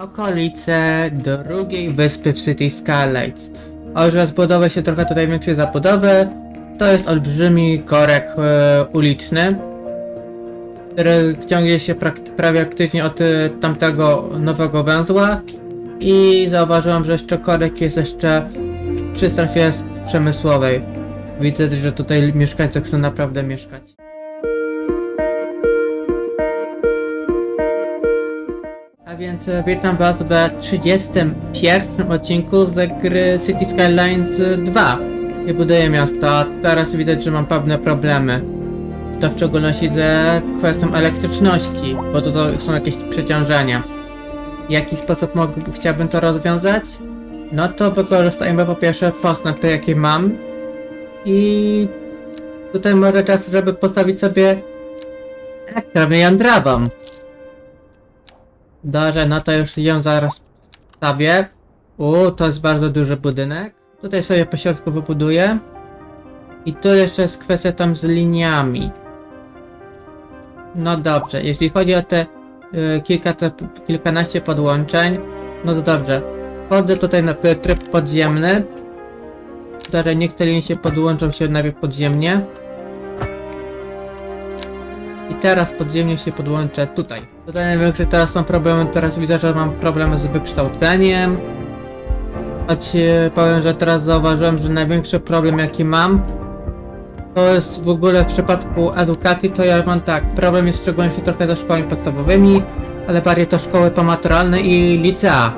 okolice drugiej wyspy w City Skylights. Już rozbudowę się trochę tutaj większej zabudowy. To jest olbrzymi korek e, uliczny, który ciągnie się prak- prawie praktycznie od e, tamtego nowego węzła. I zauważyłem, że jeszcze korek jest jeszcze przy strefie przemysłowej. Widzę, że tutaj mieszkańcy chcą naprawdę mieszkać. Więc e, witam was w 31 odcinku z gry City Skylines 2. Nie buduję miasta, teraz widać, że mam pewne problemy. To w szczególności ze kwestią elektryczności, bo to są jakieś przeciążenia. W jaki sposób mógł, chciałbym to rozwiązać? No to wykorzystajmy po pierwsze postępy jakie mam i tutaj może czas, żeby postawić sobie elektrownię jądrową. Dobrze, no to już ją zaraz stawię. U, to jest bardzo duży budynek. Tutaj sobie po środku wybuduję. I tu jeszcze jest kwestia tam z liniami. No dobrze, jeśli chodzi o te y, kilka, te, kilkanaście podłączeń, no to dobrze. Wchodzę tutaj na tryb podziemny. Niech te linie się podłączą się najpierw podziemnie. Teraz podziemnie się podłączę tutaj. Tutaj największe teraz są problemy, teraz widzę, że mam problemy z wykształceniem. Choć e, powiem, że teraz zauważyłem, że największy problem jaki mam to jest w ogóle w przypadku edukacji, to ja mam tak, problem jest w szczególności trochę ze szkołami podstawowymi, ale bardziej to szkoły pomaturalne i licea.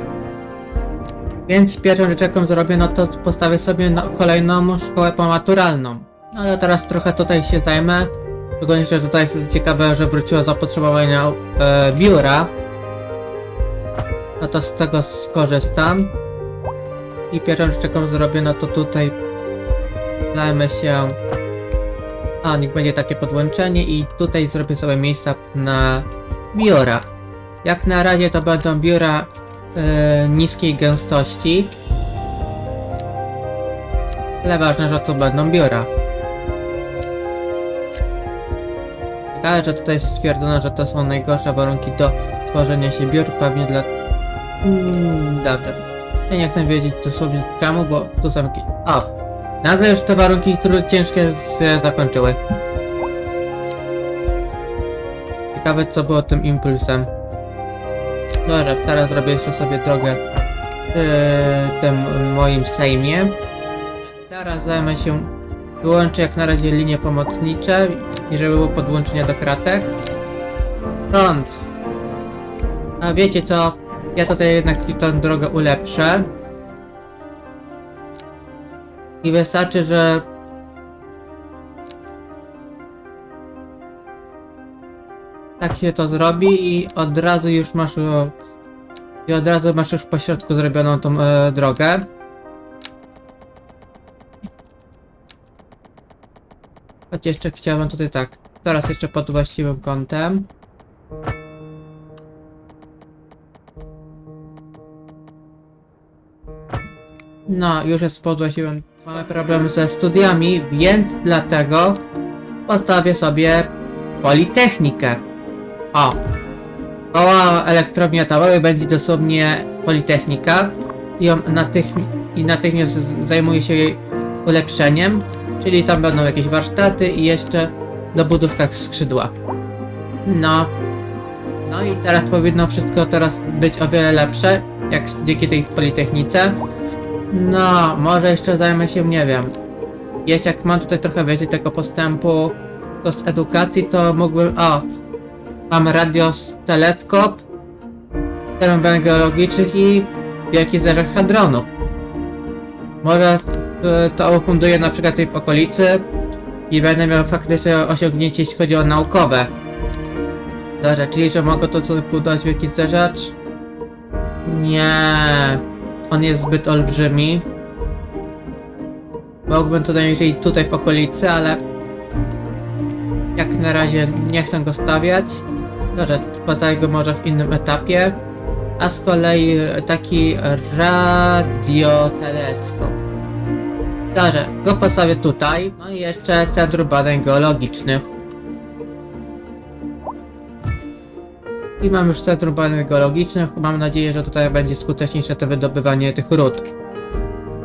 Więc pierwszą rzecz jaką zrobię, no to postawię sobie kolejną szkołę pomaturalną. No ale teraz trochę tutaj się zajmę. Szczególnie, że tutaj jest ciekawe, że wróciło zapotrzebowanie na e, biura. No to z tego skorzystam. I pierwszą rzecz jaką zrobię, no to tutaj zajmę się... A, niech będzie takie podłączenie i tutaj zrobię sobie miejsca na biura. Jak na razie to będą biura e, niskiej gęstości. Ale ważne, że to będą biura. Ciekawe, że tutaj stwierdzono, że to są najgorsze warunki do tworzenia się biur, pewnie dla... Mm, dobrze. Ja nie chcę wiedzieć dosłownie czemu, bo tu są jakieś... O! Nagle już te warunki, które ciężkie się zakończyły. Ciekawe co było tym impulsem. Dobra, teraz zrobię jeszcze sobie drogę w tym moim sejmie. Teraz zajmę się Wyłączę jak na razie linie pomocnicze i żeby było podłączenie do kratek. Stąd. A wiecie co? Ja tutaj jednak tę drogę ulepszę. I wystarczy, że... Tak się to zrobi i od razu już masz... I od razu masz już po środku zrobioną tą e, drogę. Choć jeszcze chciałbym tutaj tak. Teraz jeszcze pod właściwym kątem. No, już jest pod właściwym. Mamy problem ze studiami, więc dlatego postawię sobie Politechnikę. O! Koło elektrowni atomowej będzie dosłownie Politechnika i, ją natychmi- i natychmiast zajmuje się jej ulepszeniem. Czyli tam będą jakieś warsztaty i jeszcze dobudówka skrzydła. No. No i teraz powinno wszystko teraz być o wiele lepsze, jak dzięki tej Politechnice. No, może jeszcze zajmę się, nie wiem. Jeśli jak mam tutaj trochę więcej tego postępu to z edukacji, to mógłbym... O! Mam radios teleskop, termowen geologicznych i wielki zderzak hadronów. Może to ufunduję na przykład tej okolicy i będę miał faktycznie osiągnięcie jeśli chodzi o naukowe. Dobra, czyli że mogę to sobie budować wielki zderzacz? Nie, on jest zbyt olbrzymi. Mógłbym to najwyżej tutaj w okolicy, ale jak na razie nie chcę go stawiać. Dobrze, postawię go może w innym etapie. A z kolei e, taki radioteleskop. Dobrze, go postawię tutaj. No i jeszcze Centrum Badań Geologicznych. I mam już centrum badań geologicznych. Mam nadzieję, że tutaj będzie skuteczniejsze to wydobywanie tych ród.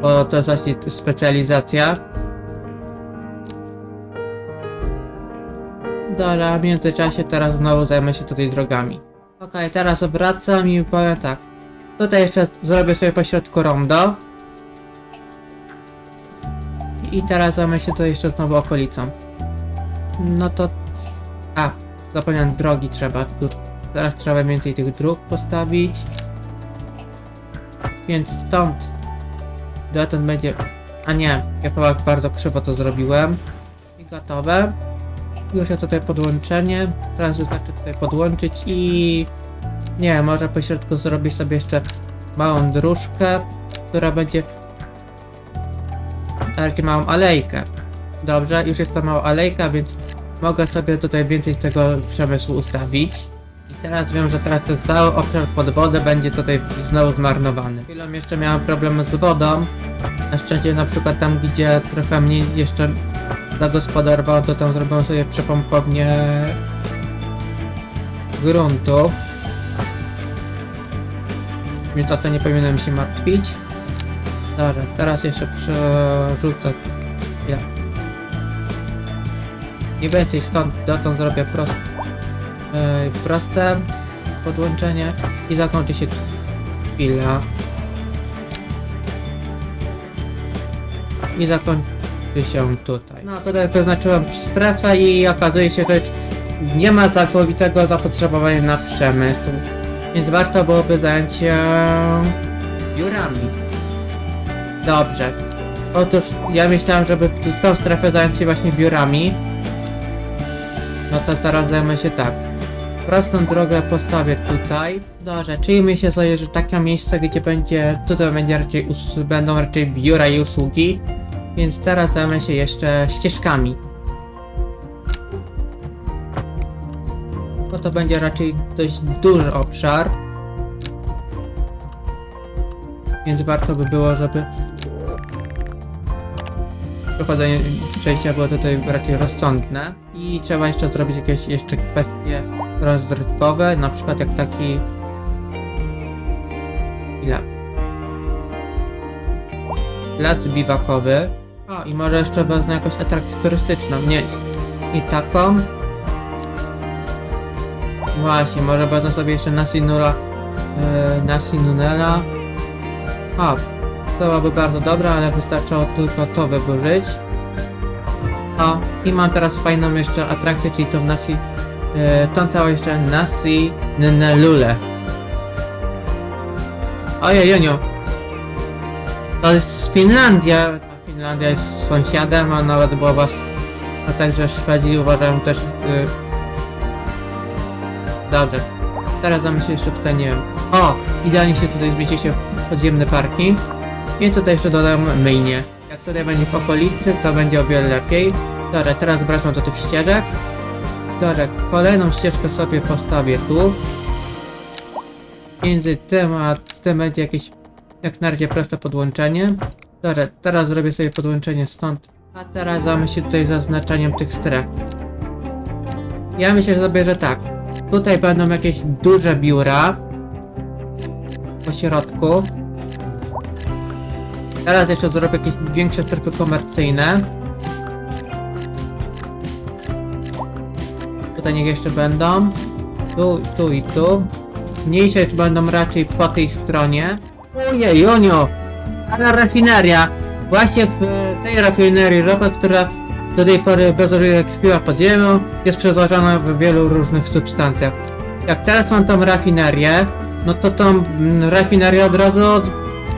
Bo to jest właśnie specjalizacja. Dobra, w międzyczasie teraz znowu zajmę się tutaj drogami. Okej, teraz obracam i powiem tak. Tutaj jeszcze zrobię sobie po środku rondo. I teraz zajmę się tutaj jeszcze znowu okolicą. No to... A, zapomniałem, drogi trzeba. Teraz trzeba więcej tych dróg postawić. Więc stąd... Dotąd będzie... A nie, ja chyba bardzo krzywo to zrobiłem. I gotowe. Już jest tutaj podłączenie. Teraz wystarczy tutaj podłączyć i... Nie może po środku zrobić sobie jeszcze małą dróżkę, która będzie... Taką małą alejkę. Dobrze, już jest ta mała alejka, więc mogę sobie tutaj więcej tego przemysłu ustawić. I teraz wiem, że teraz ten cały obszar pod wodę będzie tutaj znowu zmarnowany. Chwilą jeszcze miałem problem z wodą. Na szczęście na przykład tam, gdzie trochę mniej jeszcze zagospodarowało, to tam zrobiłem sobie przepompownię gruntu. Więc o to nie powinienem się martwić. Dobra, teraz jeszcze przerzucę. Ja. Mniej więcej stąd dotąd zrobię prost, e, proste podłączenie i zakończy się chwila. I zakończy się tutaj. No tutaj wyznaczyłem strefę i okazuje się, że nie ma całkowitego zapotrzebowania na przemysł. Więc warto byłoby zająć się biurami. Dobrze. Otóż ja myślałem, żeby tą strefę zająć się właśnie biurami. No to teraz zajmę się tak. Prostą drogę postawię tutaj. Dobrze, czyli myślę sobie, że takie miejsce, gdzie będzie, tutaj będzie raczej, będą raczej biura i usługi. Więc teraz zajmę się jeszcze ścieżkami. Bo to będzie raczej dość duży obszar. Więc warto by było, żeby przechodzenie przejścia było tutaj raczej rozsądne. I trzeba jeszcze zrobić jakieś jeszcze kwestie rozrywkowe, na przykład jak taki... Ile? Plac biwakowy. O, i może jeszcze wezmę jakąś atrakcję turystyczną. Nie, i taką. Właśnie, może wezmę sobie jeszcze Nasinula, yy, Nasinunela. O, to byłoby bardzo dobre, ale wystarczyło tylko to wyburzyć. O, i mam teraz fajną jeszcze atrakcję, czyli tą Nasi, yy, tą całą jeszcze Nasi Nunelule. Ojej, Joniu. To jest Finlandia. Finlandia jest sąsiadem, a nawet była was... A także Szwedzi uważają też... Yy... Dobrze. Teraz damy się jeszcze tutaj, nie wiem... O! Idealnie się tutaj zmieści się podziemny parking. I tutaj jeszcze dodam myjnie. Jak tutaj będzie w okolicy, to będzie o wiele lepiej. Dobra, teraz wracam do tych ścieżek. Dobra, kolejną ścieżkę sobie postawię tu. Między tym a tym będzie jakieś jak na razie proste podłączenie. Dobra, teraz zrobię sobie podłączenie stąd. A teraz zamy się tutaj zaznaczaniem tych stref. Ja myślę sobie, że tak. Tutaj będą jakieś duże biura. Po środku. Teraz jeszcze zrobię jakieś większe strefy komercyjne. Tutaj niech jeszcze będą. Tu, tu i tu. Mniejsze już będą raczej po tej stronie. Ojej, Jonio! Ale rafineria! Właśnie w tej rafinerii ropa, która do tej pory bezużycie kwiła pod ziemią, jest przeznaczona w wielu różnych substancjach. Jak teraz mam tą rafinerię, no to tą mm, rafinerię od razu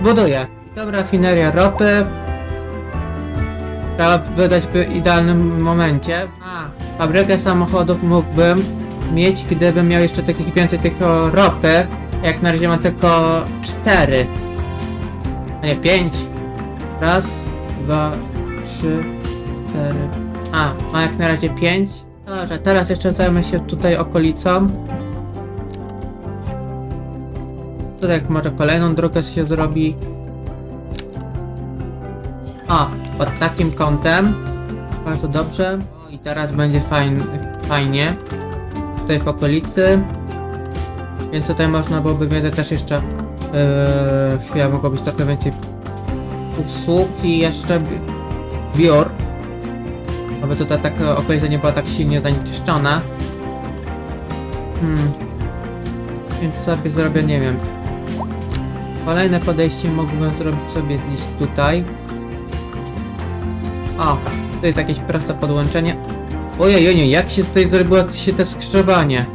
buduję. Tą rafinerię ropy trzeba wydać w idealnym momencie. A, fabrykę samochodów mógłbym mieć, gdybym miał jeszcze takich więcej tylko ropy. Jak na razie mam tylko cztery. A nie, pięć. Raz, dwa, trzy, cztery. A, mam jak na razie pięć. Dobrze, teraz jeszcze zajmę się tutaj okolicą. Tutaj może kolejną drogę się zrobi. O, pod takim kątem. Bardzo dobrze. O, I teraz będzie fajn, fajnie. Tutaj w okolicy. Więc tutaj można byłoby więcej też jeszcze yy, chwila mogło być trochę więcej usług i jeszcze bi- biur. Aby tutaj tak e, okolica nie była tak silnie zanieczyszczona. Hmm. Więc sobie zrobię, nie wiem. Kolejne podejście mogłem zrobić sobie gdzieś tutaj. O, to jest jakieś proste podłączenie. Ojej, ojej, jak się tutaj zrobiło się te skrzyżowanie?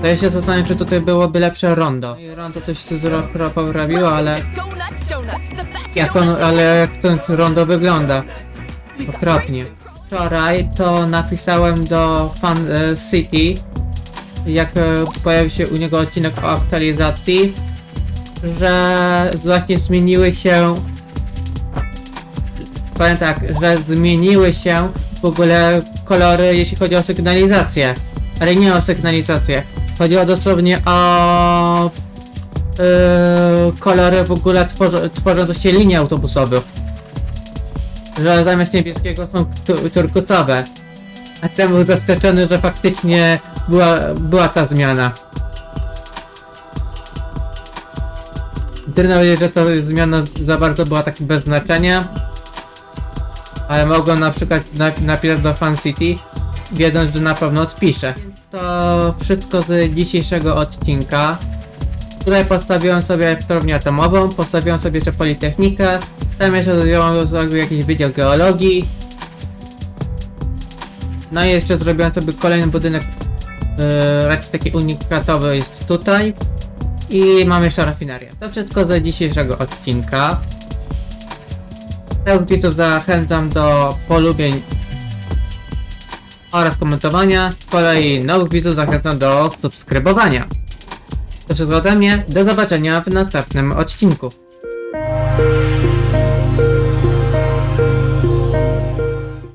To ja się zastanawiam, czy tutaj byłoby lepsze rondo. I rondo coś się zro- poprawiło, ale jak on, ale jak to rondo wygląda? Okropnie. Wczoraj to napisałem do Fan e, City, jak e, pojawił się u niego odcinek o aktualizacji, że właśnie zmieniły się. Powiem tak, że zmieniły się w ogóle kolory, jeśli chodzi o sygnalizację. Ale nie o sygnalizację. Chodziło dosłownie o yy, kolory w ogóle tworzą, tworzące się linie autobusowych że zamiast niebieskiego są tu- turkusowe. A ten był zaskoczony, że faktycznie była, była ta zmiana. Trudno powiedzieć, że to zmiana za bardzo była tak bez znaczenia. Ale mogłem na przykład na, napisać do Fan City, wiedząc, że na pewno odpiszę. Więc to wszystko z dzisiejszego odcinka. Tutaj postawiłem sobie elektrownię atomową, postawiłem sobie jeszcze Politechnikę, tam jeszcze zrobiłem jakiś wydział geologii. No i jeszcze zrobiłem sobie kolejny budynek, yy, raczej taki unikatowy jest tutaj. I mam jeszcze rafinerię. To wszystko z dzisiejszego odcinka. Tych widzów zachęcam do polubień oraz komentowania. Z kolei nowych widzów zachęcam do subskrybowania. To wszystko ode mnie. Do zobaczenia w następnym odcinku.